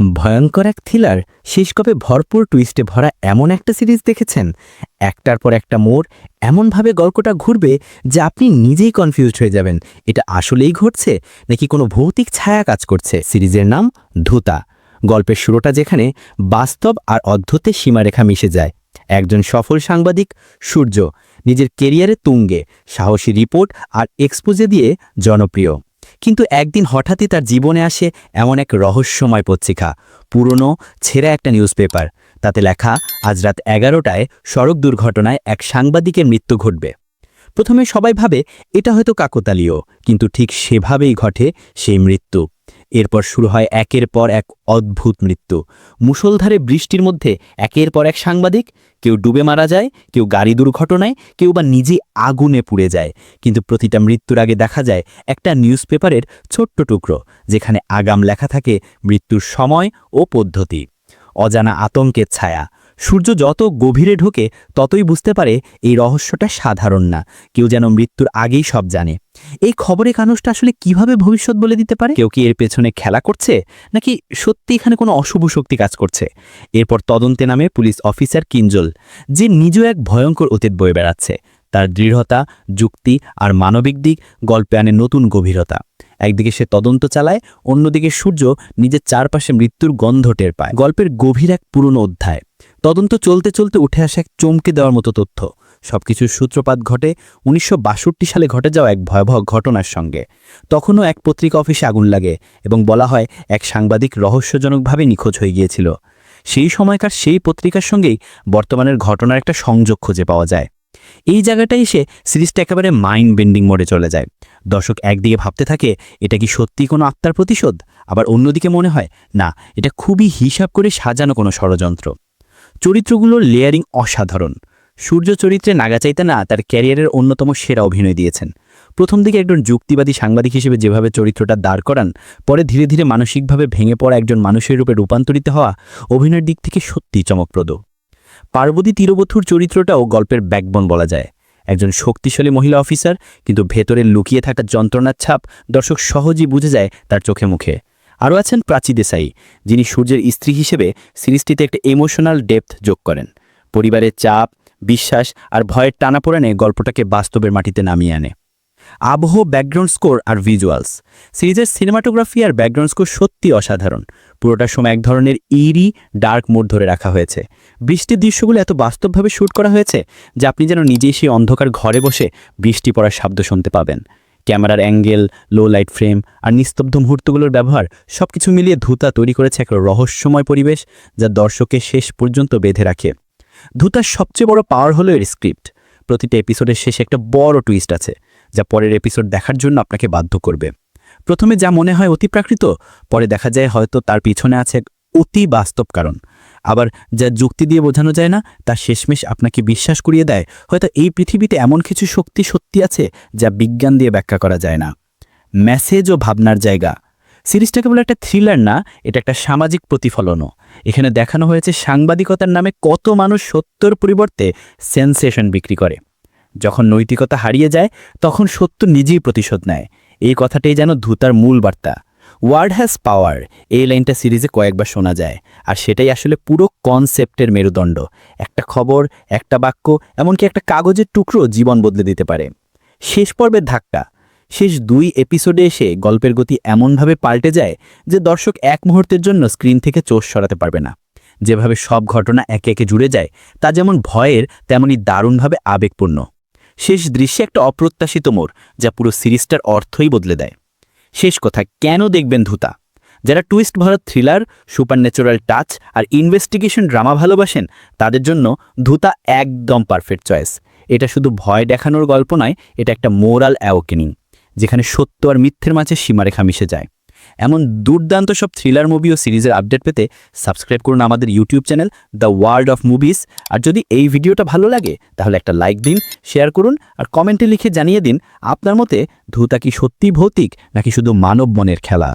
ভয়ঙ্কর এক থ্রিলার শেষ কবে ভরপুর টুইস্টে ভরা এমন একটা সিরিজ দেখেছেন। একটার পর একটা মোড় এমনভাবে গল্পটা ঘুরবে যে আপনি নিজেই কনফিউজড হয়ে যাবেন। এটা আসলেই ঘটছে নাকি কোনো ভৌতিক ছায়া কাজ করছে? সিরিজের নাম ধুতা। গল্পের শুরুটা যেখানে বাস্তব আর অদ্ভুতের সীমারেখা মিশে যায়। একজন সফল সাংবাদিক, সূর্য, নিজের কেরিয়ারে তুঙ্গে, সাহসী রিপোর্ট আর এক্সপোজে দিয়ে জনপ্রিয়। কিন্তু একদিন হঠাৎই তার জীবনে আসে এমন এক রহস্যময় পত্রিকা, পুরনো, ছেঁড়া একটা নিউজ পেপার তাতে লেখা, আজ রাত এগারোটায় সড়ক দুর্ঘটনায় এক সাংবাদিকের মৃত্যু ঘটবে। প্রথমে সবাই ভাবে, এটা হয়তো কাকতালীয়। কিন্তু ঠিক সেভাবেই ঘটে সেই মৃত্যু। এরপর শুরু হয় একের পর এক অদ্ভুত মৃত্যু। মুসলধারে বৃষ্টির মধ্যে একের পর এক সাংবাদিক, কেউ ডুবে মারা যায়, কেউ গাড়ি দুর্ঘটনায়, কেউ বা নিজে আগুনে পুড়ে যায়। কিন্তু প্রতিটা মৃত্যুর আগে দেখা যায় একটা নিউজ পেপারের ছোট্ট টুকরো, যেখানে আগাম লেখা থাকে মৃত্যুর সময় ও পদ্ধতি। অজানা আতঙ্কের ছায়া। সূর্য যত গভীরে ঢোকে, ততই বুঝতে পারে এই রহস্যটা সাধারণ না। কেউ যেন মৃত্যুর আগেই সব জানে। এই খবরে কানুষটা আসলে কীভাবে ভবিষ্যৎ বলে দিতে পারে? কেউ কি এর পেছনে খেলা করছে? নাকি সত্যি এখানে কোনো অশুভ শক্তি কাজ করছে? এরপর তদন্তে নামে পুলিশ অফিসার কিঞ্জল, যে নিজেও এক ভয়ঙ্কর অতীত বয়ে বেড়াচ্ছে। তার দৃঢ়তা, যুক্তি আর মানবিক দিক গল্পে আনে নতুন গভীরতা। একদিকে সে তদন্ত চালায়, অন্যদিকে সূর্য নিজের চারপাশে মৃত্যুর গন্ধ টের পায়। গল্পের গভীর এক পুরনো অধ্যায়। তদন্ত চলতে চলতে উঠে আসে এক চমকে দেওয়ার মতো তথ্য। সবকিছুর সূত্রপাত ঘটে উনিশশো বাষট্টি সালে ঘটে যাওয়া এক ভয়াবহ ঘটনার সঙ্গে। তখনও এক পত্রিকা অফিসে আগুন লাগে এবং বলা হয় এক সাংবাদিক রহস্যজনকভাবে নিখোঁজ হয়ে গিয়েছিল। সেই সময়কার সেই পত্রিকার সঙ্গেই বর্তমানের ঘটনার একটা সংযোগ খুঁজে পাওয়া যায়। এই জায়গাটায় এসে সিরিজটা একেবারে মাইন্ড বেন্ডিং মোডে চলে যায়। দর্শক একদিকে ভাবতে থাকে, এটা কি সত্যি কোনো আত্মার প্রতিশোধ? আবার অন্যদিকে মনে হয়, না, এটা খুবই হিসাব করে সাজানো কোনো ষড়যন্ত্র। চরিত্রগুলোর লেয়ারিং অসাধারণ। সূর্য চরিত্রে নাগাচাইতে না তার ক্যারিয়ারের অন্যতম সেরা অভিনয় দিয়েছেন। প্রথম দিকে একজন যুক্তিবাদী সাংবাদিক হিসেবে যেভাবে চরিত্রটা দাঁড় করান, পরে ধীরে ধীরে মানসিকভাবে ভেঙে পড়া একজন মানুষের রূপে রূপান্তরিত হওয়া অভিনয়ের দিক থেকে সত্যিই চমকপ্রদ। পার্বতী তীরবথুর চরিত্রটাও গল্পের ব্যাকবন বলা যায়। একজন শক্তিশালী মহিলা অফিসার, কিন্তু ভেতরে লুকিয়ে থাকা যন্ত্রণার ছাপ দর্শক সহজেই বুঝে যায় তার চোখে মুখে। আরও আছেন প্রাচী দেশাই, যিনি সূর্যের স্ত্রী হিসেবে সিরিজটিতে একটা ইমোশনাল ডেপথ যোগ করেন। পরিবারের চাপ, বিশ্বাস আর ভয়ের টানাপোড়েনে গল্পটাকে বাস্তবের মাটিতে নামিয়ে আনে। আবহ ব্যাকগ্রাউন্ড স্কোর আর ভিজুয়ালস সিরিজের সিনেমাটোগ্রাফি আর ব্যাকগ্রাউন্ড স্কোর সত্যি অসাধারণ। পুরোটা সময় এক ধরনের ইরি ডার্ক মোড ধরে রাখা হয়েছে। বৃষ্টির দৃশ্যগুলো এত বাস্তবভাবে শ্যুট করা হয়েছে যে আপনি যেন নিজেই সেই অন্ধকার ঘরে বসে বৃষ্টি পড়ার শব্দ শুনতে পাবেন। ক্যামেরার অ্যাঙ্গেল লো লাইট ফ্রেম আর নিস্তব্ধ মুহূর্তগুলোর ব্যবহার সবকিছু মিলিয়ে ধূতা তৈরি করেছে এক রহস্যময় পরিবেশ যা দর্শককে শেষ পর্যন্ত বেঁধে রাখে। ধূতার সবচেয়ে বড় পাওয়ার হলো এর স্ক্রিপ্ট প্রতিটা এপিসোডের শেষে একটা বড় টুইস্ট আছে, যা পরের এপিসোড দেখার জন্য আপনাকে বাধ্য করবে। প্রথমে যা মনে হয় অতি প্রাকৃত, পরে দেখা যায় হয়তো তার পিছনে আছে অতি বাস্তব কারণ। আবার যা যুক্তি দিয়ে বোঝানো যায় না, তা শেষমেশ আপনাকে বিশ্বাস করিয়ে দেয়। হয়তো এই পৃথিবীতে এমন কিছু শক্তি সত্যি আছে যা বিজ্ঞান দিয়ে ব্যাখ্যা করা যায় না। মেসেজ ও ভাবনার জায়গা। সিরিজটা কেবল একটা থ্রিলার না, এটা একটা সামাজিক প্রতিফলনও। এখানে দেখানো হয়েছে সাংবাদিকতার নামে কত মানুষ সত্যর পরিবর্তে সেন্সেশন বিক্রি করে। যখন নৈতিকতা হারিয়ে যায়, তখন সত্য নিজেই প্রতিশোধ নেয়। এই কথাটাই যেন ধূতার মূল বার্তা। Word has power. এই লাইনটা সিরিজে কয়েকবার শোনা যায়। আর সেটাই আসলে পুরো কনসেপ্টের মেরুদণ্ড। একটা খবর, একটা বাক্য, এমনকি একটা কাগজের টুকরো জীবন বদলে দিতে পারে। শেষ পর্বের ধাক্কা। শেষ দুই এপিসোডে এসে গল্পের গতি এমনভাবে পাল্টে যায় যে দর্শক এক মুহূর্তের জন্য স্ক্রিন থেকে চোষ সরাতে পারবে না। যেভাবে সব ঘটনা একে একে জুড়ে যায়, তা যেমন ভয়ের, তেমনি দারুণভাবে আবেগপূর্ণ। শেষ দৃশ্যে একটা অপ্রত্যাশিত মোড়, যা পুরো সিরিজটার অর্থই বদলে দেয়। শেষ কথা, কেন দেখবেন ধুতা? যারা টুইস্ট ভরা থ্রিলার সুপারন্যাচুরাল টাচ আর ইনভেস্টিগেশন ড্রামা ভালোবাসেন, তাদের জন্য ধুতা একদম পারফেক্ট চয়েস এটা শুধু ভয় দেখানোর গল্প নয়, এটা একটা মোরাল অ্যাওকেনিং যেখানে সত্য আর মিথ্যের মাঝে সীমারেখা মিশে যায়। এমন দুর্দান্ত সব থ্রিলার মুভি ও সিরিজের আপডেট পেতে সাবস্ক্রাইব করুন আমাদের YouTube channel the world of movies আর যদি এই ভিডিওটা ভালো লাগে, তাহলে একটা লাইক দিন শেয়ার করুন, আর কমেন্টে লিখে জানিয়ে দিন, আপনার মতে ধুতা কি সত্যি ভৌতিক, নাকি শুধু মানব মনের খেলা?